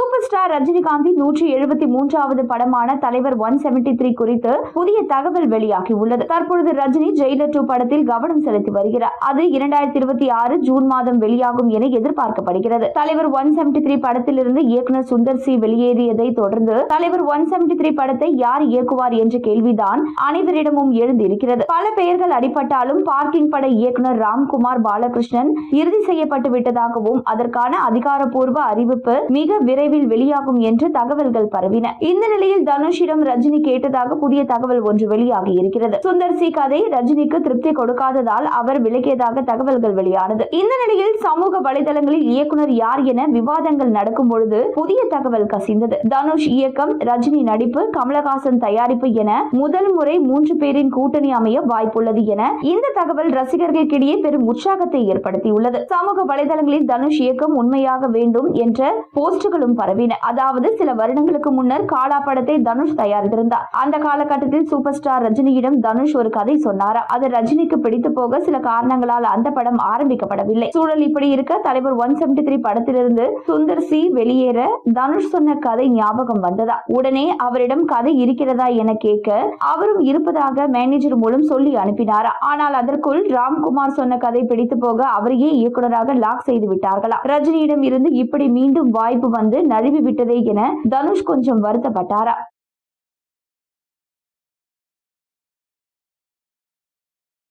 Super star ரஜினிகாந்தின் நூற்றி எழுபத்தி மூன்றாவது படமான தலைவர் ஒன் செவன்டி த்ரீ குறித்து புதிய தகவல் வெளியாகி உள்ளது தற்பொழுது ரஜினி ஜெயிலர் டூ படத்தில் கவனம் செலுத்தி வருகிறார். அது இரண்டாயிரத்தி இருபத்தி ஆறு ஜூன் மாதம் வெளியாகும் என எதிர்பார்க்கப்படுகிறது. தலைவர் ஒன் செவன்டி த்ரீ படத்திலிருந்து இயக்குனர் சுந்தர் சி வெளியேறியதை தொடர்ந்து தலைவர் ஒன் செவன்டி த்ரீ படத்தை யார் இயக்குவார் என்ற கேள்விதான் அனைவரிடமும் எழுந்திருக்கிறது. பல பெயர்கள் அடிப்பட்டாலும் பார்க்கிங் பட இயக்குனர் ராம்குமார் பாலகிருஷ்ணன் இறுதி செய்யப்பட்டு விட்டதாகவும் அதற்கான அதிகாரப்பூர்வ அறிவிப்பு மிக விரைவில் விரைவில் வெளியாகும் என்று தகவல்கள் பரவின. இந்த நிலையில் தனுஷிடம் ரஜினி கேட்டதாக புதிய தகவல் ஒன்று வெளியாகி இருக்கிறது. சுந்தர் சி கதை ரஜினிக்கு திருப்தி கொடுக்காததால் அவர் விலகியதாக தகவல்கள் வெளியானது. இந்த நிலையில் சமூக வலைதளங்களில் இயக்குனர் யார் என விவாதங்கள் நடக்கும் பொழுது புதிய தகவல் கசிந்தது. தனுஷ் இயக்கம் ரஜினி நடிப்பு கமலஹாசன் தயாரிப்பு என முதல் முறை மூன்று பேரின் கூட்டணி அமைய வாய்ப்புள்ளது என இந்த தகவல் ரசிகர்களுக்கிடையே பெரும் உற்சாகத்தை ஏற்படுத்தியுள்ளது. சமூக வலைதளங்களில் தனுஷ் இயக்கம் உண்மையாக வேண்டும் என்ற போஸ்டுகளும் பரவின. அதாவது சில வருடங்களுக்கு முன்னர் காலா படத்தை தனுஷ் தயாரித்திருந்தார். அந்த காலகட்டத்தில் சூப்பர் ஸ்டார் ரஜினியிடம் தனுஷ் ஒரு கதை சொன்னாரா? அது ரஜினிக்கு பிடித்து போக சில காரணங்களால் அந்த படம் ஆரம்பிக்கப்படவில்லை. சூழல் இப்படி இருக்க தலைவர் ஒன் செவன்டி த்ரீ படத்திலிருந்து சுந்தர் சி வெளியேற தனுஷ் சொன்ன கதை ஞாபகம் வந்ததா? உடனே அவரிடம் கதை இருக்கிறதா என கேட்க அவரும் இருப்பதாக மேனேஜர் மூலம் சொல்லி அனுப்பினாரா? ஆனால் அதற்குள் ராம்குமார் சொன்ன கதை பிடித்து போக அவரையே இயக்குநராக லாக் செய்து விட்டார்களா? ரஜினியிடம் இருந்து இப்படி மீண்டும் வாய்ப்பு வந்து நழுவி விட்டதே என தனுஷ் கொஞ்சம் வருத்தப்பட்டாரா?